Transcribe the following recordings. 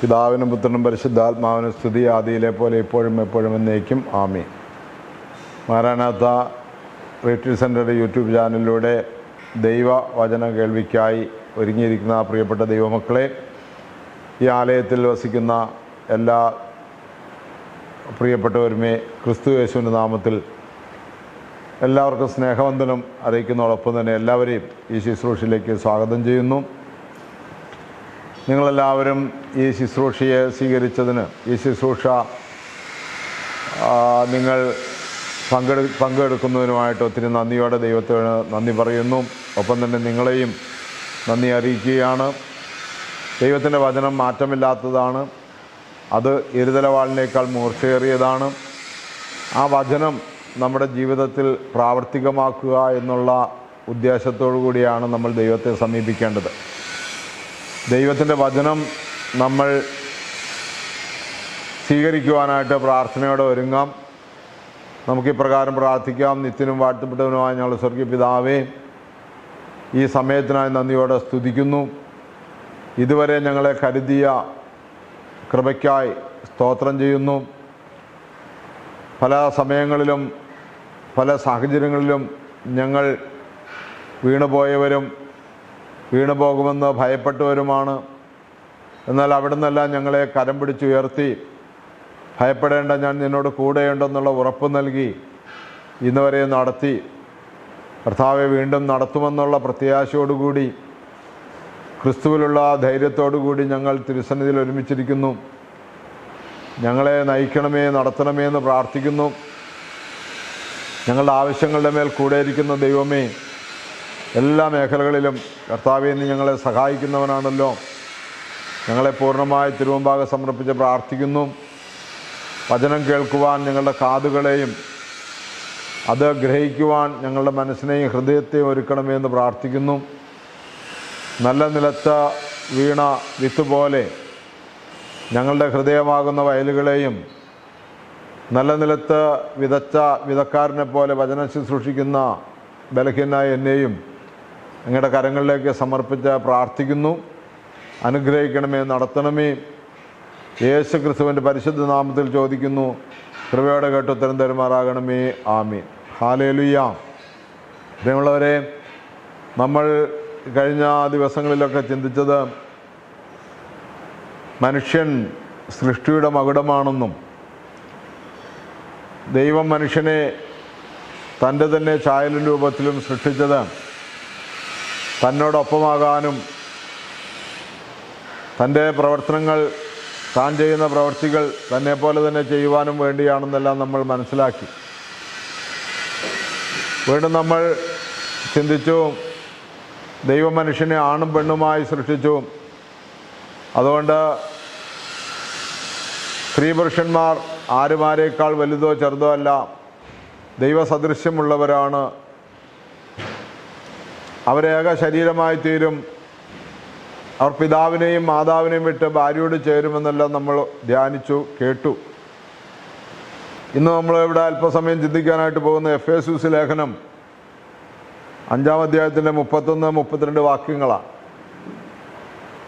പിതാവിനും പുത്രനും പരിശുദ്ധാത്മാവിനും സ്തുതി ആദിയിലെ പോലെ ഇപ്പോഴും എപ്പോഴും എന്നേക്കും. ആമി മാരാനാഥ റിട്രീറ്റ് സെന്ററുടെ യൂട്യൂബ് ചാനലിലൂടെ ദൈവ വചന കേൾവിക്കായി ഒരുങ്ങിയിരിക്കുന്ന പ്രിയപ്പെട്ട ദൈവമക്കളെ ഈ ആലയത്തിൽ വസിക്കുന്ന എല്ലാ പ്രിയപ്പെട്ടവരുമേ ക്രിസ്തു യേശുവിന്റെ നാമത്തിൽ എല്ലാവർക്കും സ്നേഹവന്ദനം അറിയിക്കുന്നതോടൊപ്പം തന്നെ എല്ലാവരെയും ഈ ശുശ്രൂഷയിലേക്ക് സ്വാഗതം ചെയ്യുന്നു. നിങ്ങളെല്ലാവരും ഈ ശുശ്രൂഷയെ സ്വീകരിച്ചതിന് ഈ ശുശ്രൂഷ നിങ്ങൾ പങ്കെടു പങ്കെടുക്കുന്നതിനുമായിട്ട് ഒത്തിരി നന്ദിയോടെ ദൈവത്തിന് നന്ദി പറയുന്നു. ഒപ്പം തന്നെ നിങ്ങളെയും നന്ദി അറിയിക്കുകയാണ്. ദൈവത്തിന്റെ വചനം മാറ്റമില്ലാത്തതാണ്. അത് ഇരുതലവാളിനേക്കാൾ മൂർച്ചയേറിയതാണ്. ആ വചനം നമ്മുടെ ജീവിതത്തിൽ പ്രാവർത്തികമാക്കുക എന്നുള്ള ഉദ്ദേശത്തോടു കൂടിയാണ് നമ്മൾ ദൈവത്തെ സമീപിക്കേണ്ടത്. ദൈവത്തിന്റെ വചനം നമ്മൾ സ്വീകരിക്കുവാനായിട്ട് പ്രാർത്ഥനയോടെ ഒരുങ്ങാം. നമുക്ക് ഇപ്രകാരം പ്രാർത്ഥിക്കാം. നിത്യനും വാഴ്ത്തപ്പെട്ടവനുമായ ഞങ്ങൾ സ്വർഗീയ പിതാവേ ഈ സമയത്തിനായി നന്ദിയോടെ സ്തുതിക്കുന്നു. ഇതുവരെ ഞങ്ങളെ കരുതിയ കൃപയ്ക്കായി സ്തോത്രം ചെയ്യുന്നു. പല സമയങ്ങളിലും പല സാഹചര്യങ്ങളിലും ഞങ്ങൾ വീണുപോയവരും വീണു പോകുമെന്ന് ഭയപ്പെട്ടവരുമാണ്. എന്നാൽ അവിടെ നിന്നെല്ലാം ഞങ്ങളെ കരം പിടിച്ചുയർത്തി ഭയപ്പെടേണ്ട ഞാൻ നിന്നോട് കൂടെയുണ്ടെന്നുള്ള ഉറപ്പ് നൽകി ഇന്ന് വരെ നടത്തി. കർത്താവെ വീണ്ടും നടത്തുമെന്നുള്ള പ്രത്യാശയോടുകൂടി ക്രിസ്തുവിലുള്ള ധൈര്യത്തോടുകൂടി ഞങ്ങൾ തിരുസന്നിധിയിൽ ഒരുമിച്ചിരിക്കുന്നു. ഞങ്ങളെ നയിക്കണമേ നടത്തണമേ എന്ന് പ്രാർത്ഥിക്കുന്നു. ഞങ്ങളുടെ ആവശ്യങ്ങളുടെ മേൽ കൂടെയിരിക്കുന്ന ദൈവമേ എല്ലാ മേഖലകളിലും കർത്താവിൽ നിന്ന് ഞങ്ങളെ സഹായിക്കുന്നവനാണല്ലോ. ഞങ്ങളെ പൂർണമായി തിരുവമ്പാകെ സമർപ്പിച്ച് പ്രാർത്ഥിക്കുന്നു. വചനം കേൾക്കുവാൻ ഞങ്ങളുടെ കാതുകളെയും അത് ഗ്രഹിക്കുവാൻ ഞങ്ങളുടെ മനസ്സിനെയും ഹൃദയത്തെയും ഒരുക്കണമേ എന്ന് പ്രാർത്ഥിക്കുന്നു. നല്ല നിലത്ത് വീണ വിത്ത് പോലെ ഞങ്ങളുടെ ഹൃദയമാകുന്ന വയലുകളെയും നല്ല നിലത്ത് വിതച്ച വിതക്കാരനെ പോലെ വചനം ശുശ്രൂഷിക്കുന്ന ബലഹീനായ എന്നെയും അങ്ങയുടെ കരങ്ങളിലേക്ക് സമർപ്പിച്ച് പ്രാർത്ഥിക്കുന്നു. അനുഗ്രഹിക്കണമേ നടത്തണമേ. യേശു ക്രിസ്തുവിന്റെ പരിശുദ്ധ നാമത്തിൽ ചോദിക്കുന്നു. കൃപയോടെ കേട്ട് ഉത്തരം തരുമാറാകണമേ. ആമീൻ. ഹാലേലുയ്യ പ്രിയമുള്ളവരെ നമ്മൾ കഴിഞ്ഞ ദിവസങ്ങളിലൊക്കെ ചിന്തിച്ചത് മനുഷ്യൻ സൃഷ്ടിയുടെ മകുടമാണെന്നും ദൈവം മനുഷ്യനെ തന്റെ തന്നെ ചായലും രൂപത്തിലും സൃഷ്ടിച്ചത് തന്നോടൊപ്പമാകാനും തന്റെ പ്രവർത്തനങ്ങൾ താൻ ചെയ്യുന്ന പ്രവർത്തികൾ തന്നെ പോലെ തന്നെ ചെയ്യുവാനും വേണ്ടിയാണെന്നെല്ലാം നമ്മൾ മനസ്സിലാക്കി. വീണ്ടും നമ്മൾ ചിന്തിച്ചു ദൈവം മനുഷ്യനെ ആണും പെണ്ണുമായി സൃഷ്ടിച്ചു. അതുകൊണ്ട് സ്ത്രീ പുരുഷന്മാർ ആരുമാരേക്കാൾ വലുതോ ചെറുതോ അല്ല ദൈവസദൃശ്യമുള്ളവരാണ് അവരേക ശരീരമായി തീരും. അവർ പിതാവിനെയും മാതാവിനെയും വിട്ട് ഭാര്യയോട് ചേരുമെന്നെല്ലാം നമ്മൾ ധ്യാനിച്ചു കേട്ടു. ഇന്ന് നമ്മൾ ഇവിടെ അല്പസമയം ചിന്തിക്കാനായിട്ട് പോകുന്ന എഫ് എസ് ലേഖനം അഞ്ചാം അധ്യായത്തിന്റെ മുപ്പത്തൊന്ന് മുപ്പത്തിരണ്ട് വാക്യങ്ങളാണ്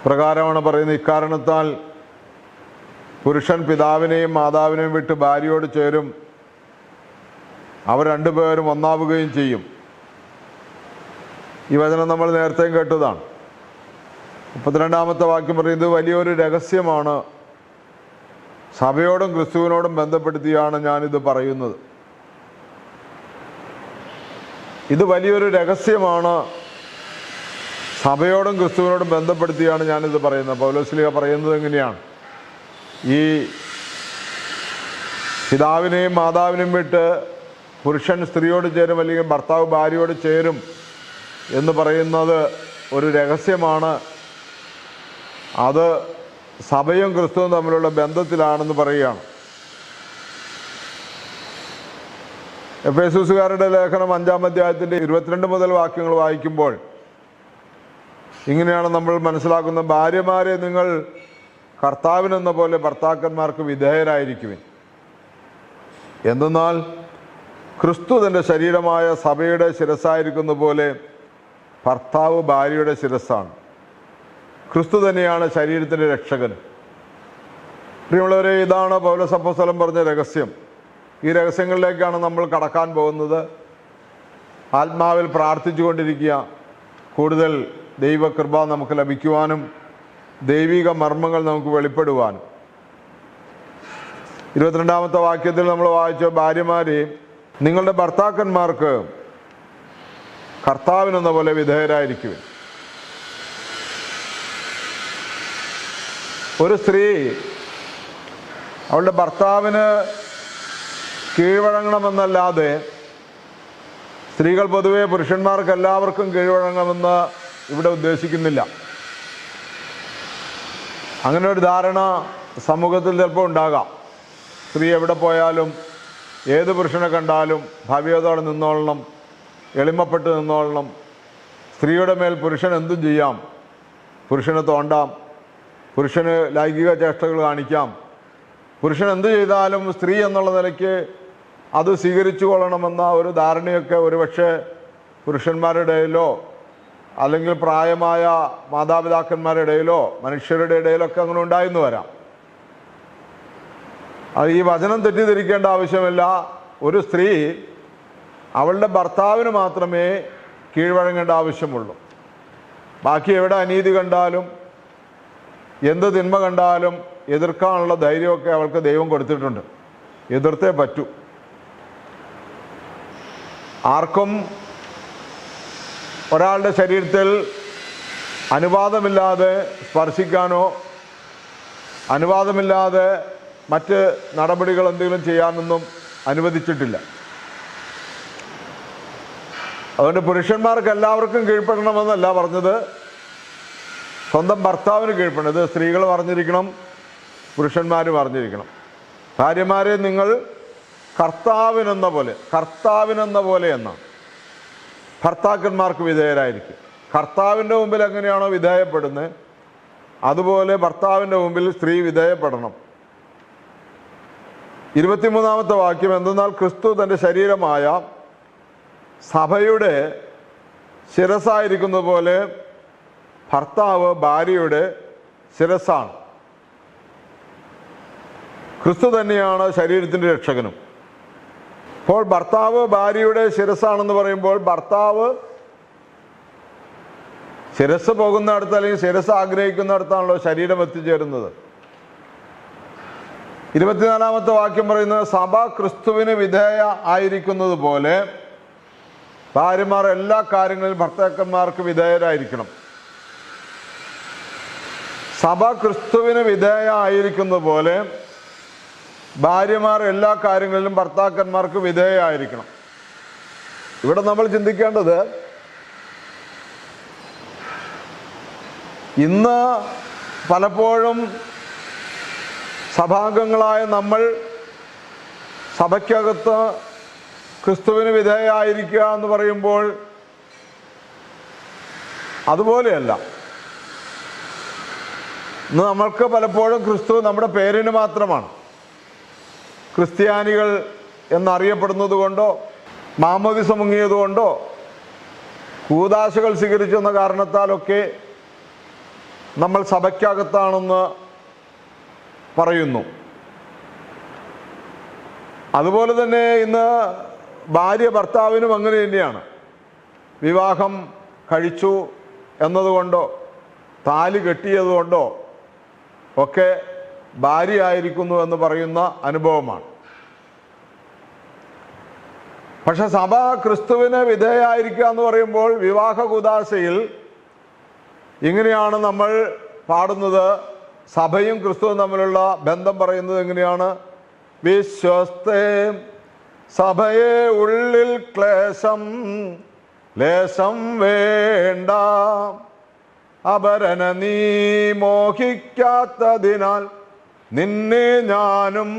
പ്രകാരമാണ് പറയുന്നത് ഇക്കാരണത്താൽ പുരുഷൻ പിതാവിനെയും മാതാവിനെയും വിട്ട് ഭാര്യയോട് ചേരും. അവർ രണ്ടുപേരും ഒന്നാവുകയും ചെയ്യും. ഈ വചനം നമ്മൾ നേരത്തെയും കേട്ടതാണ്. മുപ്പത്തിരണ്ടാമത്തെ വാക്യം പറയുന്നത് വലിയൊരു രഹസ്യമാണ്. സഭയോടും ക്രിസ്തുവിനോടും ബന്ധപ്പെടുത്തിയാണ് ഞാനിത് പറയുന്നത്. ഇത് വലിയൊരു രഹസ്യമാണ്. സഭയോടും ക്രിസ്തുവിനോടും ബന്ധപ്പെടുത്തിയാണ് ഞാനിത് പറയുന്നത്. പൗലോസ്ലിക പറയുന്നത് എങ്ങനെയാണ് ഈ പിതാവിനെയും മാതാവിനെയും വിട്ട് പുരുഷൻ സ്ത്രീയോട് ചേരും അല്ലെങ്കിൽ ഭർത്താവ് ഭാര്യയോട് ചേരും എന്ന് പറയുന്നത് ഒരു രഹസ്യമാണ്. അത് സഭയും ക്രിസ്തുവും തമ്മിലുള്ള ബന്ധത്തിലാണെന്ന് പറയുകയാണ്. എഫ് എസുകാരുടെ ലേഖനം അഞ്ചാം അധ്യായത്തിന്റെ ഇരുപത്തിരണ്ട് മുതൽ വാക്യങ്ങൾ വായിക്കുമ്പോൾ ഇങ്ങനെയാണ് നമ്മൾ മനസ്സിലാക്കുന്നത്. ഭാര്യമാരെ നിങ്ങൾ കർത്താവിനെന്ന പോലെ ഭർത്താക്കന്മാർക്ക് വിധേയരായിരിക്കുവിൻ. എന്തെന്നാൽ ക്രിസ്തു തന്റെ ശരീരമായ സഭയുടെ ശിരസ്സായിരിക്കുന്ന പോലെ ഭർത്താവ് ഭാര്യയുടെ ശിരസ്സാണ്. ക്രിസ്തു തന്നെയാണ് ശരീരത്തിന്റെ രക്ഷകൻ. പ്രിയമുള്ളവരെ ഇതാണ് പൗലസപ്പോസ്തലം പറഞ്ഞ രഹസ്യം. ഈ രഹസ്യങ്ങളിലേക്കാണ് നമ്മൾ കടക്കാൻ പോകുന്നത്. ആത്മാവിൽ പ്രാർത്ഥിച്ചു കൊണ്ടിരിക്കുക കൂടുതൽ ദൈവകൃപ നമുക്ക് ലഭിക്കുവാനും ദൈവിക മർമ്മങ്ങൾ നമുക്ക് വെളിപ്പെടുവാനും. ഇരുപത്തിരണ്ടാമത്തെ വാക്യത്തിൽ നമ്മൾ വായിച്ച ഭാര്യമാരെ നിങ്ങളുടെ ഭർത്താക്കന്മാർക്ക് കർത്താവിനെന്ന പോലെ വിധേയരായിരിക്കുവിൻ. ഒരു സ്ത്രീ അവളുടെ ഭർത്താവിന് കീഴ്വഴങ്ങണമെന്നല്ലാതെ സ്ത്രീകൾ പൊതുവെ പുരുഷന്മാർക്ക് എല്ലാവർക്കും കീഴ്വഴങ്ങണമെന്ന് ഇവിടെ ഉദ്ദേശിക്കുന്നില്ല. അങ്ങനെ ഒരു ധാരണ സമൂഹത്തിൽ ചിലപ്പോൾ ഉണ്ടാകാം. സ്ത്രീ എവിടെ പോയാലും ഏത് പുരുഷനെ കണ്ടാലും ഭവ്യതയോടെ നിന്നോളണം എളിമപ്പെട്ട് നിന്നോളണം. സ്ത്രീയുടെ മേൽ പുരുഷൻ എന്തും ചെയ്യാം. പുരുഷനെ തോണ്ടാം. പുരുഷന് ലൈംഗിക ചേഷ്ടകൾ കാണിക്കാം. പുരുഷൻ എന്ത് ചെയ്താലും സ്ത്രീ എന്നുള്ള നിലയ്ക്ക് അത് സ്വീകരിച്ചു കൊള്ളണമെന്ന ഒരു ധാരണയൊക്കെ ഒരുപക്ഷെ പുരുഷന്മാരുടെ ഇടയിലോ അല്ലെങ്കിൽ പ്രായമായ മാതാപിതാക്കന്മാരുടെ ഇടയിലോ മനുഷ്യരുടെ ഇടയിലൊക്കെ അങ്ങനെ ഉണ്ടായിരുന്നു വരാം. അത് ഈ വചനം തെറ്റിദ്ധരിക്കേണ്ട ആവശ്യമില്ല. ഒരു സ്ത്രീ അവളുടെ ഭർത്താവിന് മാത്രമേ കീഴ്വഴങ്ങേണ്ട ആവശ്യമുള്ളൂ. ബാക്കി എവിടെ അനീതി കണ്ടാലും എന്ത് തിന്മ കണ്ടാലും എതിർക്കാനുള്ള ധൈര്യമൊക്കെ അവൾക്ക് ദൈവം കൊടുത്തിട്ടുണ്ട്. എതിർത്തേ പറ്റൂ. ആർക്കും ഒരാളുടെ ശരീരത്തിൽ അനുവാദമില്ലാതെ സ്പർശിക്കാനോ അനുവാദമില്ലാതെ മറ്റ് നടപടികൾ എന്തെങ്കിലും ചെയ്യാനൊന്നും അനുവദിച്ചിട്ടില്ല. അതുകൊണ്ട് പുരുഷന്മാർക്ക് എല്ലാവർക്കും കീഴ്പ്പെടണമെന്നല്ല പറഞ്ഞത്. സ്വന്തം ഭർത്താവിന് കീഴ്പ്പെടണം. സ്ത്രീകൾ പറഞ്ഞിരിക്കണം പുരുഷന്മാർ പറഞ്ഞിരിക്കണം. ഭാര്യമാരെ നിങ്ങൾ കർത്താവിനെന്ന പോലെ കർത്താവിനെന്ന പോലെ എന്നാണ്. ഭർത്താക്കന്മാർക്ക് വിധേയരായിരിക്കും. കർത്താവിന്റെ മുമ്പിൽ എങ്ങനെയാണോ വിധേയപ്പെടുന്നത് അതുപോലെ ഭർത്താവിന്റെ മുമ്പിൽ സ്ത്രീ വിധേയപ്പെടണം. ഇരുപത്തിമൂന്നാമത്തെ വാക്യം എന്തെന്നാൽ ക്രിസ്തു തന്റെ ശരീരമായ സഭയുടെ ശിരസായിരിക്കുന്നത് പോലെ ഭർത്താവ് ഭാര്യയുടെ ശിരസാണ് ക്രിസ്തു തന്നെയാണ് ശരീരത്തിന്റെ രക്ഷകനും. അപ്പോൾ ഭർത്താവ് ഭാര്യയുടെ ശിരസാണെന്ന് പറയുമ്പോൾ ഭർത്താവ് ശിരസ് പോകുന്നിടത്ത് അല്ലെങ്കിൽ ശിരസ് ആഗ്രഹിക്കുന്നിടത്താണല്ലോ ശരീരം എത്തിച്ചേരുന്നത്. ഇരുപത്തിനാലാമത്തെ വാക്യം പറയുന്നത് സഭ ക്രിസ്തുവിന് വിധേയ ആയിരിക്കുന്നത് പോലെ ഭാര്യമാർ എല്ലാ കാര്യങ്ങളിലും ഭർത്താക്കന്മാർക്ക് വിധേയരായിരിക്കണം. സഭ ക്രിസ്തുവിന് വിധേയായിരിക്കുന്ന പോലെ ഭാര്യമാർ എല്ലാ കാര്യങ്ങളിലും ഭർത്താക്കന്മാർക്ക് വിധേയമായിരിക്കണം. ഇവിടെ നമ്മൾ ചിന്തിക്കേണ്ടത് ഇന്ന് പലപ്പോഴും സഭാംഗങ്ങളായ നമ്മൾ സഭയ്ക്കകത്ത് ക്രിസ്തുവിന് വിധേയായിരിക്കുക എന്ന് പറയുമ്പോൾ അതുപോലെയല്ല. ഇന്ന് നമ്മൾക്ക് പലപ്പോഴും ക്രിസ്തു നമ്മുടെ പേരിന് മാത്രമാണ്. ക്രിസ്ത്യാനികൾ എന്നറിയപ്പെടുന്നത് കൊണ്ടോ മാമോദിസ മുങ്ങിയത് കൊണ്ടോ കൂതാശകൾ സ്വീകരിച്ചെന്ന കാരണത്താലൊക്കെ നമ്മൾ സഭയ്ക്കകത്താണെന്ന് പറയുന്നു. അതുപോലെ തന്നെ ഇന്ന് ഭാര്യ ഭർത്താവിനും അങ്ങനെ തന്നെയാണ്. വിവാഹം കഴിച്ചു എന്നതുകൊണ്ടോ താലി കെട്ടിയതുകൊണ്ടോ ഒക്കെ ഭാര്യയായിരിക്കുന്നു എന്ന് പറയുന്ന അനുഭവമാണ്. പക്ഷെ സഭ ക്രിസ്തുവിന് വിധേയായിരിക്കുക എന്ന് പറയുമ്പോൾ വിവാഹ കുദാശയിൽ ഇങ്ങനെയാണ് നമ്മൾ പാടുന്നത്. സഭയും ക്രിസ്തുവും തമ്മിലുള്ള ബന്ധം പറയുന്നത് എങ്ങനെയാണ്? വിശ്വസ്തേ സഭയെ ഉള്ളിൽ ക്ലേശം ലേശം വേണ്ട. അപരന നീ മോഹിക്കാത്തതിനാൽ നിന്നെ ഞാനും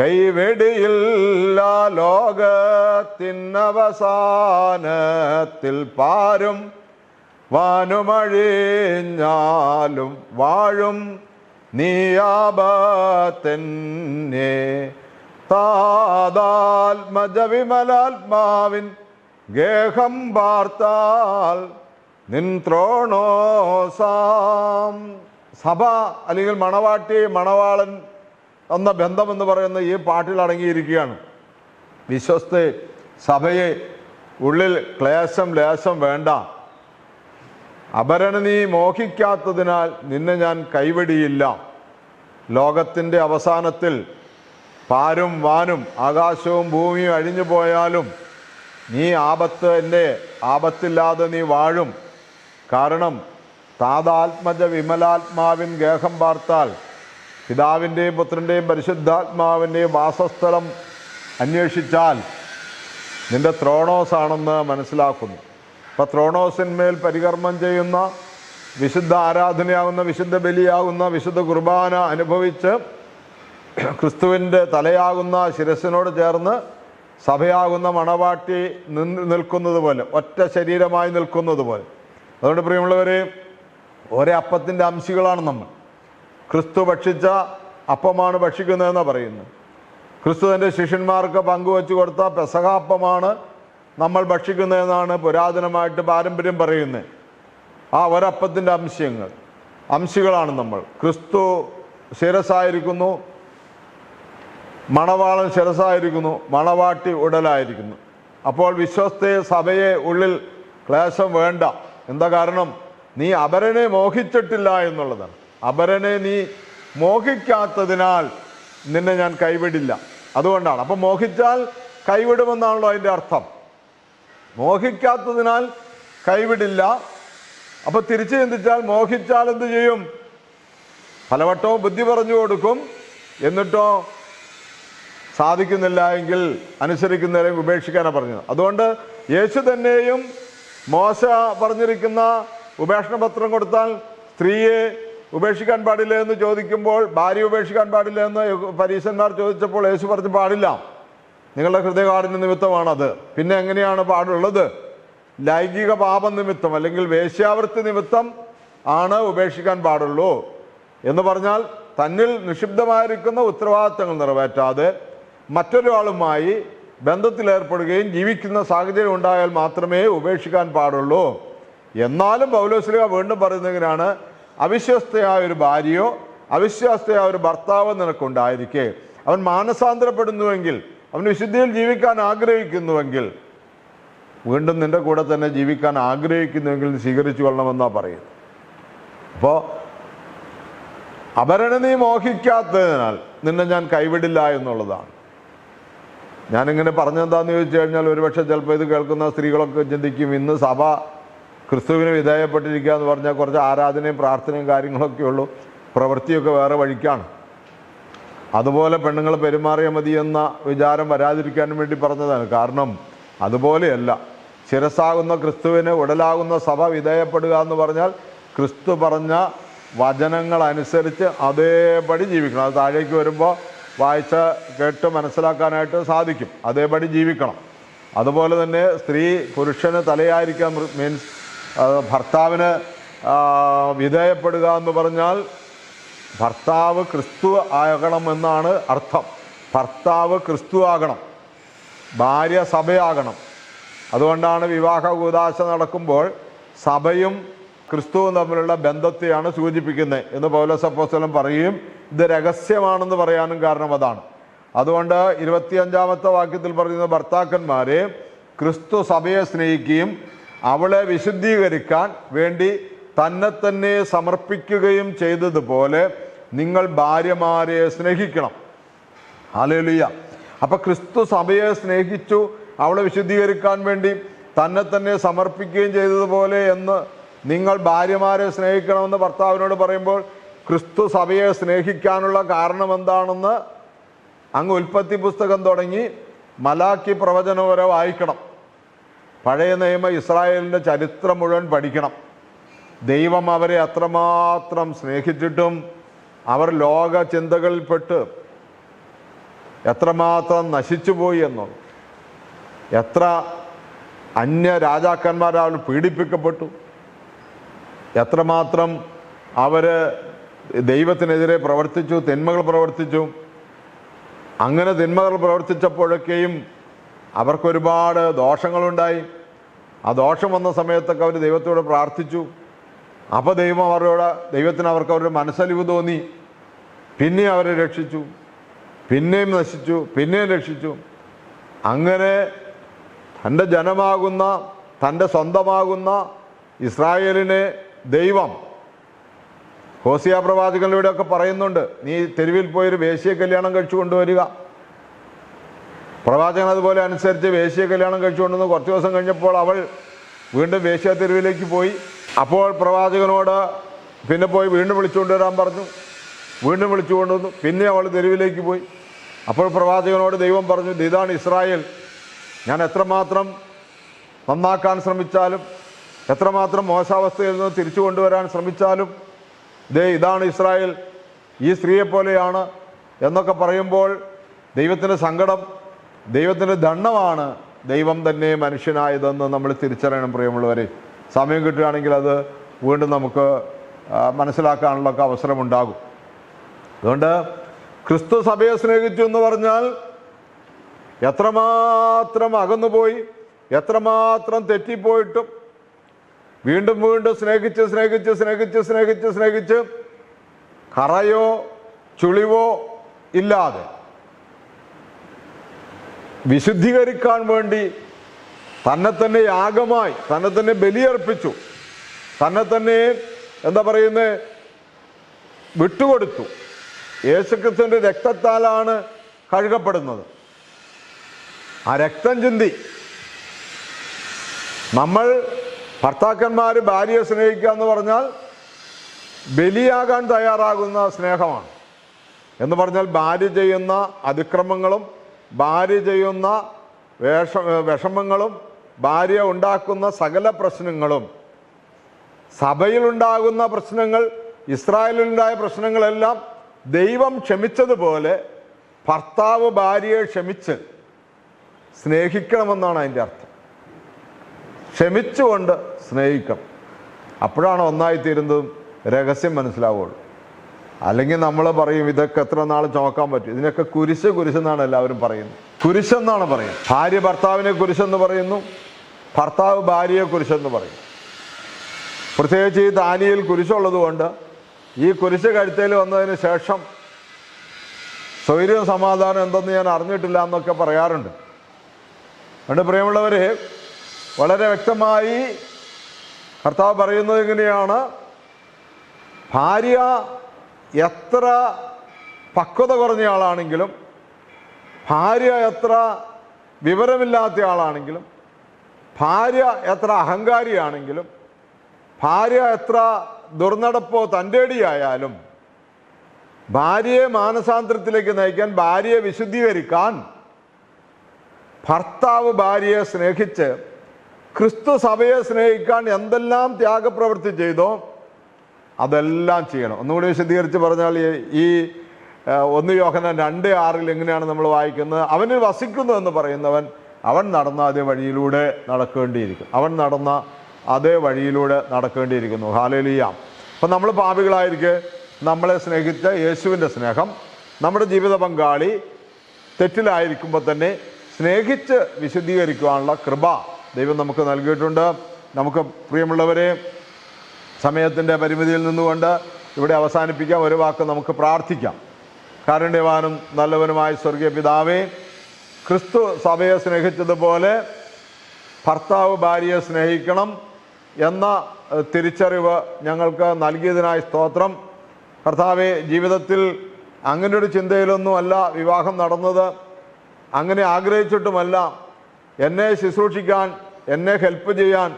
കൈവെടിയില്ല. ലോകത്തിനവസാനത്തിൽ പാരും വാനുമഴിഞ്ഞാലും വാഴും. നീയാപത്തന്നെ താതാത്മജവിമലാത്മാവിൻ ഗേഹം പാർത്താൽ നിൻ സഭ അല്ലെങ്കിൽ മണവാട്ടി മണവാളൻ എന്ന ബന്ധം എന്ന് പറയുന്ന ഈ പാട്ടിൽ അടങ്ങിയിരിക്കുകയാണ്. വിശ്വസ്ത സഭയെ ഉള്ളിൽ ക്ലേശം ലേശം വേണ്ട. അപരനെ നീ മോഹിക്കാത്തതിനാൽ നിന്നെ ഞാൻ കൈവടിയില്ല. ലോകത്തിന്റെ അവസാനത്തിൽ പാരും വാനും ആകാശവും ഭൂമിയും അഴിഞ്ഞു പോയാലും നീ ആപത്ത് എന്റെ ആപത്തില്ലാതെ നീ വാഴും. കാരണം താതാത്മജ വിമലാത്മാവിൻ ഗേഹം പാർത്താൽ പിതാവിന്റെയും പുത്രന്റെയും പരിശുദ്ധാത്മാവിന്റെയും വാസസ്ഥലം അന്വേഷിച്ചാൽ നിന്റെ ത്രോണോസാണെന്ന് മനസ്സിലാക്കുന്നു. അപ്പോൾ ത്രോണോസിന്മേൽ പരികർമ്മം ചെയ്യുന്ന വിശുദ്ധ ആരാധനയാകുന്ന വിശുദ്ധ ബലിയാകുന്ന വിശുദ്ധ കുർബാന അനുഭവിച്ച് ക്രിസ്തുവിന്റെ തലയാകുന്ന ശിരസിനോട് ചേർന്ന് സഭയാകുന്ന മണവാട്ടി നിന്ന് നിൽക്കുന്നത് പോലെ ഒറ്റ ശരീരമായി നിൽക്കുന്നത് പോലെ. അതുകൊണ്ട് പ്രിയമുള്ളവർ ഒരേ അപ്പത്തിന്റെ അംശികളാണ് നമ്മൾ. ക്രിസ്തു ഭക്ഷിച്ച അപ്പമാണ് ഭക്ഷിക്കുന്നതെന്ന് പറയുന്നു ക്രിസ്തു തന്റെ ശിഷ്യന്മാർക്ക് പങ്കുവെച്ചു കൊടുത്ത പെസഹാപ്പമാണ് നമ്മൾ ഭക്ഷിക്കുന്നതെന്നാണ് പുരാതനമായിട്ട് പാരമ്പര്യം പറയുന്നത്. ആ ഒരപ്പത്തിന്റെ അംശങ്ങൾ അംശികളാണ് നമ്മൾ. ക്രിസ്തു ശിരസായിരിക്കുന്നു മണവാളൻ ശിരസായിരിക്കുന്നു മണവാട്ടി ഉടലായിരിക്കുന്നു. അപ്പോൾ വിശ്വസ്തയെ സഭയെ ഉള്ളിൽ ക്ലേശം വേണ്ട. എന്താ കാരണം? നീ അപരനെ മോഹിച്ചിട്ടില്ല എന്നുള്ളതാണ്. അപരനെ നീ മോഹിക്കാത്തതിനാൽ നിന്നെ ഞാൻ കൈവിടില്ല. അതുകൊണ്ടാണ്. അപ്പം മോഹിച്ചാൽ കൈവിടുമെന്നാണല്ലോ അതിന്റെ അർത്ഥം. മോഹിക്കാത്തതിനാൽ കൈവിടില്ല. അപ്പം തിരിച്ചു ചിന്തിച്ചാൽ മോഹിച്ചാൽ എന്ത് ചെയ്യും? പലവട്ടവും ബുദ്ധി പറഞ്ഞു കൊടുക്കും. എന്നിട്ടോ സാധിക്കുന്നില്ല എങ്കിൽ അനുസരിക്കുന്നവരെയും ഉപേക്ഷിക്കാനാണ് പറഞ്ഞത്. അതുകൊണ്ട് യേശു തന്നെയും മോശ പറഞ്ഞിരിക്കുന്ന ഉപേക്ഷണ പത്രം കൊടുത്താൽ സ്ത്രീയെ ഉപേക്ഷിക്കാൻ പാടില്ല എന്ന് ചോദിക്കുമ്പോൾ ഭാര്യ ഉപേക്ഷിക്കാൻ പാടില്ല എന്ന് പരീശന്മാർ ചോദിച്ചപ്പോൾ യേശു പറഞ്ഞു പാടില്ല. നിങ്ങളുടെ ഹൃദയകാഠിന്യ നിമിത്തമാണത്. പിന്നെ എങ്ങനെയാണ് പാടുള്ളത്? ലൈംഗിക പാപം നിമിത്തം അല്ലെങ്കിൽ വേശ്യാവൃത്തി നിമിത്തം ആണ് ഉപേക്ഷിക്കാൻ പാടുള്ളൂ. എന്ന് പറഞ്ഞാൽ തന്നിൽ നിക്ഷിപ്തമായിരിക്കുന്ന ഉത്തരവാദിത്തങ്ങൾ നിറവേറ്റാതെ മറ്റൊരാളുമായി ബന്ധത്തിലേർപ്പെടുകയും ജീവിക്കുന്ന സാഹചര്യം ഉണ്ടായാൽ മാത്രമേ ഉപേക്ഷിക്കാൻ പാടുള്ളൂ. എന്നാലും പൗലോസ്ലിക വീണ്ടും പറയുന്നതിനാണ് അവിശ്വസ്തയായ ഒരു ഭാര്യയോ അവിശ്വാസ്തയായ ഒരു ഭർത്താവോ നിനക്കുണ്ടായിരിക്കെ. അവൻ മാനസാന്തരപ്പെടുന്നുവെങ്കിൽ അവൻ വിശുദ്ധിയിൽ ജീവിക്കാൻ ആഗ്രഹിക്കുന്നുവെങ്കിൽ വീണ്ടും നിന്റെ കൂടെ തന്നെ ജീവിക്കാൻ ആഗ്രഹിക്കുന്നുവെങ്കിൽ സ്വീകരിച്ചു കൊള്ളണമെന്നാണ് പറയുന്നത്. അപ്പോൾ അപരണ നീ മോഹിക്കാത്തതിനാൽ നിന്നെ ഞാൻ കൈവിടില്ല എന്നുള്ളതാണ്. ഞാനിങ്ങനെ പറഞ്ഞെന്താന്ന് ചോദിച്ചു കഴിഞ്ഞാൽ ഒരുപക്ഷെ ചിലപ്പോൾ ഇത് കേൾക്കുന്ന സ്ത്രീകളൊക്കെ ചിന്തിക്കും ഇന്ന് സഭ ക്രിസ്തുവിന് വിധേയപ്പെട്ടിരിക്കുക എന്ന് പറഞ്ഞാൽ കുറച്ച് ആരാധനയും പ്രാർത്ഥനയും കാര്യങ്ങളൊക്കെ ഉള്ളൂ. പ്രവൃത്തിയൊക്കെ വേറെ വഴിക്കാണ്. അതുപോലെ പെണ്ണുങ്ങൾ പെരുമാറിയാൽ മതി എന്ന വിചാരം വരാതിരിക്കാൻ വേണ്ടി പറഞ്ഞതാണ്. കാരണം അതുപോലെയല്ല ശിരസാകുന്ന ക്രിസ്തുവിന് ഉടലാകുന്ന സഭ വിധേയപ്പെടുക എന്ന് പറഞ്ഞാൽ ക്രിസ്തു പറഞ്ഞ വചനങ്ങൾ അനുസരിച്ച് അതേപടി ജീവിക്കണം. അത് താഴേക്ക് വരുമ്പോൾ വായിച്ച കേട്ട് മനസ്സിലാക്കാനായിട്ട് സാധിക്കും. അതേപടി ജീവിക്കണം. അതുപോലെ തന്നെ സ്ത്രീ പുരുഷന് തലയായിരിക്കാൻ മീൻസ് ഭർത്താവിന് വിധേയപ്പെടുക എന്ന് പറഞ്ഞാൽ ഭർത്താവ് ക്രിസ്തു ആകണം എന്നാണ് അർത്ഥം. ഭർത്താവ് ക്രിസ്തു ആകണം. ഭാര്യ സഭയാകണം. അതുകൊണ്ടാണ് വിവാഹ കൂതാശ നടക്കുമ്പോൾ സഭയും ക്രിസ്തുവും തമ്മിലുള്ള ബന്ധത്തെയാണ് സൂചിപ്പിക്കുന്നത് എന്ന് പൗലോസ് അപ്പോസ്തലൻ പറയുകയും ഇത് രഹസ്യമാണെന്ന് പറയാനും കാരണം അതാണ്. അതുകൊണ്ട് ഇരുപത്തിയഞ്ചാമത്തെ വാക്യത്തിൽ പറയുന്ന ഭർത്താക്കന്മാരെ ക്രിസ്തു സഭയെ സ്നേഹിക്കുകയും അവളെ വിശുദ്ധീകരിക്കാൻ വേണ്ടി തന്നെ തന്നെ സമർപ്പിക്കുകയും ചെയ്തതുപോലെ നിങ്ങൾ ഭാര്യമാരെ സ്നേഹിക്കണം. അലലിയ അപ്പൊ ക്രിസ്തു സഭയെ സ്നേഹിച്ചു അവളെ വിശുദ്ധീകരിക്കാൻ വേണ്ടി തന്നെ തന്നെ സമർപ്പിക്കുകയും ചെയ്തതുപോലെ എന്ന് നിങ്ങൾ ഭാര്യമാരെ സ്നേഹിക്കണമെന്ന് ഭർത്താവിനോട് പറയുമ്പോൾ ക്രിസ്തു സഭയെ സ്നേഹിക്കാനുള്ള കാരണം എന്താണെന്ന് അങ്ങ് ഉൽപ്പത്തി പുസ്തകം തുടങ്ങി മലാക്കി പ്രവചനം വരെ വായിക്കണം. പഴയ നിയമ ഇസ്രായേലിന്റെ ചരിത്രം മുഴുവൻ പഠിക്കണം. ദൈവം അവരെ അത്രമാത്രം സ്നേഹിച്ചിട്ടും അവർ ലോക ചിന്തകളിൽപ്പെട്ട് എത്രമാത്രം നശിച്ചുപോയി എന്നുള്ളത് എത്ര അന്യ രാജാക്കന്മാരാൾ പീഡിപ്പിക്കപ്പെട്ടു. എത്രമാത്രം അവർ ദൈവത്തിനെതിരെ പ്രവർത്തിച്ചു തിന്മകൾ പ്രവർത്തിച്ചു. അങ്ങനെ തിന്മകൾ പ്രവർത്തിച്ചപ്പോഴൊക്കെയും അവർക്കൊരുപാട് ദോഷങ്ങളുണ്ടായി. ആ ദോഷം വന്ന സമയത്തൊക്കെ അവർ ദൈവത്തോട് പ്രാർത്ഥിച്ചു. അപ്പോൾ ദൈവം അവരോട് ദൈവത്തിന് അവർക്ക് അവരുടെ മനസ്സലിവ് തോന്നി. പിന്നെ അവരെ രക്ഷിച്ചു. പിന്നെയും നശിച്ചു. പിന്നെയും രക്ഷിച്ചു. അങ്ങനെ തന്റെ ജനമാകുന്ന തന്റെ സ്വന്തമാകുന്ന ഇസ്രായേലിനെ ദൈവം. ഹോസിയ പ്രവാചകനിലൂടെ ഒക്കെ പറയുന്നുണ്ട് നീ തെരുവിൽ പോയൊരു വേശ്യ കല്യാണം കഴിച്ചു കൊണ്ടുവരിക. പ്രവാചകൻ അതുപോലെ അനുസരിച്ച് വേശ്യ കല്യാണം കഴിച്ചു കൊണ്ടുവന്ന് കുറച്ച് ദിവസം കഴിഞ്ഞപ്പോൾ അവൾ വീണ്ടും വേശ്യ തെരുവിലേക്ക് പോയി. അപ്പോൾ പ്രവാചകനോട് പിന്നെ പോയി വീണ്ടും വിളിച്ചുകൊണ്ടുവരാൻ പറഞ്ഞു. വീണ്ടും വിളിച്ചു കൊണ്ടുവന്നു. പിന്നെ അവൾ തെരുവിലേക്ക് പോയി. അപ്പോൾ പ്രവാചകനോട് ദൈവം പറഞ്ഞു ഇതാണ് ഇസ്രായേൽ. ഞാൻ എത്രമാത്രം നന്നാക്കാൻ ശ്രമിച്ചാലും എത്രമാത്രം മോശാവസ്ഥയിൽ നിന്ന് തിരിച്ചു കൊണ്ടുവരാൻ ശ്രമിച്ചാലും ദേ ഇതാണ് ഇസ്രായേൽ ഈ സ്ത്രീയെപ്പോലെയാണ് എന്നൊക്കെ പറയുമ്പോൾ ദൈവത്തിന്റെ സങ്കടം ദൈവത്തിന്റെ ദണ്ണമാണ് ദൈവം തന്നെ മനുഷ്യനായതെന്ന് നമ്മൾ തിരിച്ചറിയണം പ്രിയമുള്ളവരെ. സമയം കിട്ടുകയാണെങ്കിൽ അത് വീണ്ടും നമുക്ക് മനസ്സിലാക്കാനുള്ള മനസ്സിലാക്കാനുള്ളൊക്കെ അവസരമുണ്ടാകും. അതുകൊണ്ട് ക്രിസ്തു സഭയെ സ്നേഹിച്ചു എന്ന് പറഞ്ഞാൽ എത്രമാത്രം അകന്നുപോയി എത്രമാത്രം തെറ്റിപ്പോയിട്ടും വീണ്ടും വീണ്ടും സ്നേഹിച്ച് സ്നേഹിച്ച് സ്നേഹിച്ച് സ്നേഹിച്ച് സ്നേഹിച്ച് കറയോ ചുളിവോ ഇല്ലാതെ വിശുദ്ധീകരിക്കാൻ വേണ്ടി തന്നെ തന്നെ യാഗമായി തന്നെ തന്നെ ബലിയർപ്പിച്ചു തന്നെ തന്നെ എന്താ പറയുന്നത് വിട്ടുകൊടുത്തു. യേശുക്രിസ്തുവിന്റെ രക്തത്താലാണ് കഴുകപ്പെടുന്നത്. ആ രക്തം ചിന്തി. നമ്മൾ ഭർത്താക്കന്മാർ ഭാര്യയെ സ്നേഹിക്കുക എന്ന് പറഞ്ഞാൽ ബലിയാകാൻ തയ്യാറാകുന്ന സ്നേഹമാണ്. എന്ന് പറഞ്ഞാൽ ഭാര്യ ചെയ്യുന്ന അതിക്രമങ്ങളും ഭാര്യ ചെയ്യുന്ന വേഷ വിഷമങ്ങളും ഭാര്യ ഉണ്ടാക്കുന്ന സകല പ്രശ്നങ്ങളും സഭയിലുണ്ടാകുന്ന പ്രശ്നങ്ങൾ ഇസ്രായേലിലുണ്ടായ പ്രശ്നങ്ങളെല്ലാം ദൈവം ക്ഷമിച്ചതുപോലെ ഭർത്താവ് ഭാര്യയെ ക്ഷമിച്ച് സ്നേഹിക്കണമെന്നാണ് അതിന്റെ അർത്ഥം. ക്ഷമിച്ചുകൊണ്ട് സ്നേഹിക്കണം അപ്പോഴാണ് ഒന്നായിത്തീരുന്നതും രഹസ്യം മനസ്സിലാവുള്ളൂ. അല്ലെങ്കിൽ നമ്മൾ പറയും ഇതൊക്കെ എത്ര നാൾ ചുമക്കാൻ പറ്റും? ഇതിനൊക്കെ കുരിശ് കുരിശെന്നാണ് എല്ലാവരും പറയുന്നത്. കുരിശെന്നാണ് പറയുന്നത്. ഭാര്യ ഭർത്താവിനെ കുരിശെന്ന് പറയുന്നു. ഭർത്താവ് ഭാര്യയെ കുരിശെന്ന് പറയും. പ്രത്യേകിച്ച് ഈ ദാനിയിൽ കുരിശുള്ളത് കൊണ്ട് ഈ കുരിശ് കഴുത്തേൽ വന്നതിന് ശേഷം സ്വൈര്യം സമാധാനം എന്തെന്ന് ഞാൻ അറിഞ്ഞിട്ടില്ല എന്നൊക്കെ പറയാറുണ്ട്. അതുകൊണ്ട് പ്രിയമുള്ളവരെ വളരെ വ്യക്തമായി കർത്താവ് പറയുന്നത് എങ്ങനെയാണ്? ഭാര്യ എത്ര പക്വത കുറഞ്ഞ ആളാണെങ്കിലും ഭാര്യ എത്ര വിവരമില്ലാത്ത ആളാണെങ്കിലും ഭാര്യ എത്ര അഹങ്കാരിയാണെങ്കിലും ഭാര്യ എത്ര ദുർനടപ്പോ തന്റെടിയായാലും ഭാര്യയെ മാനസാന്തരത്തിലേക്ക് നയിക്കാൻ ഭാര്യയെ വിശുദ്ധീകരിക്കാൻ ഭർത്താവ് ഭാര്യയെ സ്നേഹിച്ച് ക്രിസ്തു സഭയെ സ്നേഹിക്കാൻ എന്തെല്ലാം ത്യാഗപ്രവൃത്തി ചെയ്തോ അതെല്ലാം ചെയ്യണം. ഒന്നുകൂടി വിശദീകരിച്ച് പറഞ്ഞാൽ ഈ- ഒന്ന് യോഹന രണ്ട് ആറിൽ എങ്ങനെയാണ് നമ്മൾ വായിക്കുന്നത്? അവന് വസിക്കുന്നു എന്ന് പറയുന്നവൻ അവൻ നടന്ന അതേ വഴിയിലൂടെ നടക്കേണ്ടിയിരിക്കും. അവൻ നടന്ന അതേ വഴിയിലൂടെ നടക്കേണ്ടിയിരിക്കുന്നു. ഹാലേലിയ. അപ്പം നമ്മൾ പാപികളായിരിക്കെ നമ്മളെ സ്നേഹിച്ച യേശുവിന്റെ സ്നേഹം നമ്മുടെ ജീവിത പങ്കാളി തെറ്റിലായിരിക്കുമ്പോൾ തന്നെ സ്നേഹിച്ച് വിശദീകരിക്കുവാനുള്ള കൃപ ദൈവം നമുക്ക് നൽകിയിട്ടുണ്ട്. നമുക്ക് പ്രിയമുള്ളവരെ സമയത്തിന്റെ പരിമിതിയിൽ നിന്നുകൊണ്ട് ഇവിടെ അവസാനിപ്പിക്കാം. ഒരു വാക്ക് നമുക്ക് പ്രാർത്ഥിക്കാം. കാരുണ്യവാനും നല്ലവനുമായ സ്വർഗീയ പിതാവേ ക്രിസ്തു സഭയെ സ്നേഹിച്ചതുപോലെ ഭർത്താവ് ഭാര്യയെ സ്നേഹിക്കണം എന്ന തിരിച്ചറിവ് ഞങ്ങൾക്ക് നൽകിയതിനായി സ്തോത്രം. കർത്താവെ ജീവിതത്തിൽ അങ്ങനെ ഒരു ചിന്തയിലൊന്നുമല്ല വിവാഹം നടന്നത്. അങ്ങനെ ആഗ്രഹിച്ചിട്ടുമല്ല എന്നെ ശുശ്രൂഷിക്കാൻ എന്നെ ഹെൽപ്പ് ചെയ്യാൻ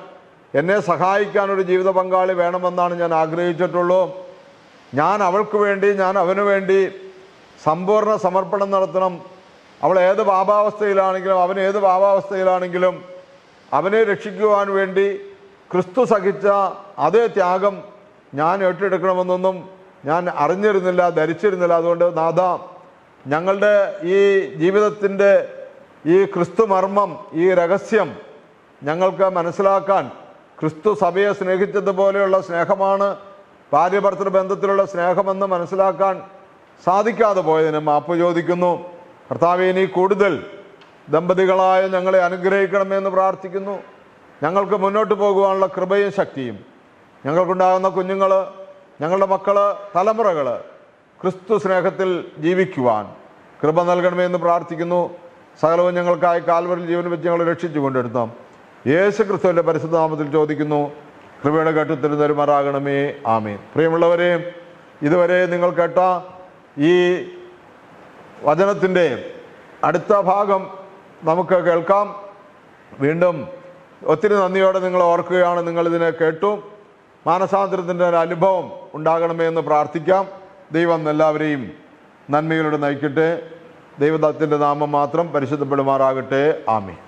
എന്നെ സഹായിക്കാൻ ഒരു ജീവിത പങ്കാളി വേണമെന്നാണ് ഞാൻ ആഗ്രഹിച്ചിട്ടുള്ളൂ. ഞാൻ അവൾക്ക് വേണ്ടി ഞാൻ അവന് വേണ്ടി സമ്പൂർണ സമർപ്പണം നടത്തണം. അവൾ ഏത് പാപാവസ്ഥയിലാണെങ്കിലും അവൻ ഏത് പാപാവസ്ഥയിലാണെങ്കിലും അവനെ രക്ഷിക്കുവാൻ വേണ്ടി ക്രിസ്തു സഹിച്ച അതേ ത്യാഗം ഞാൻ ഏറ്റെടുക്കണമെന്നൊന്നും ഞാൻ അറിഞ്ഞിരുന്നില്ല ധരിച്ചിരുന്നില്ല. അതുകൊണ്ട് നാഥ ഞങ്ങളുടെ ഈ ജീവിതത്തിന്റെ ഈ ക്രിസ്തു മർമ്മം ഈ രഹസ്യം ഞങ്ങൾക്ക് മനസ്സിലാക്കാൻ ക്രിസ്തു സഭയെ സ്നേഹിച്ചതുപോലെയുള്ള സ്നേഹമാണ് ഭാര്യഭർത്തൃ ബന്ധത്തിലുള്ള സ്നേഹമെന്ന് മനസ്സിലാക്കാൻ സാധിക്കാതെ പോയതിന് മാപ്പ് ചോദിക്കുന്നു. കർത്താവെ ഇനി കൂടുതൽ ദമ്പതികളായ ഞങ്ങളെ അനുഗ്രഹിക്കണമെന്ന് പ്രാർത്ഥിക്കുന്നു. ഞങ്ങൾക്ക് മുന്നോട്ട് പോകുവാനുള്ള കൃപയും ശക്തിയും. ഞങ്ങൾക്കുണ്ടാകുന്ന കുഞ്ഞുങ്ങൾ ഞങ്ങളുടെ മക്കൾ തലമുറകൾ ക്രിസ്തു സ്നേഹത്തിൽ ജീവിക്കുവാൻ കൃപ നൽകണമേ എന്ന് പ്രാർത്ഥിക്കുന്നു. സകലവും ഞങ്ങൾക്കായി കാൽവരിൽ ജീവൻ വെച്ച് ഞങ്ങൾ രക്ഷിച്ചു കൊണ്ടെടുത്താം. യേശു ക്രിസ്തുവിന്റെ പരിശുദ്ധനാമത്തിൽ ചോദിക്കുന്നു കൃപയുടെ ഘട്ടത്തിൽ തരുമാറാകണമേ ആമേൻ. പ്രിയമുള്ളവരെ ഇതുവരെ നിങ്ങൾ കേട്ട ഈ വചനത്തിന്റെ അടുത്ത ഭാഗം നമുക്ക് കേൾക്കാം. വീണ്ടും ഒത്തിരി നന്ദിയോടെ നിങ്ങൾ ഓർക്കുകയാണ് നിങ്ങളിതിനെ കേട്ടു. മാനസാന്തരത്തിന്റെ ഒരു അനുഭവം ഉണ്ടാകണമേ എന്ന് പ്രാർത്ഥിക്കാം. ദൈവം എല്ലാവരെയും നന്മയിലൂടെ നയിക്കട്ടെ. ദൈവദത്തിന്റെ നാമം മാത്രം പരിശുദ്ധപ്പെടുമാറാകട്ടെ. ആമേ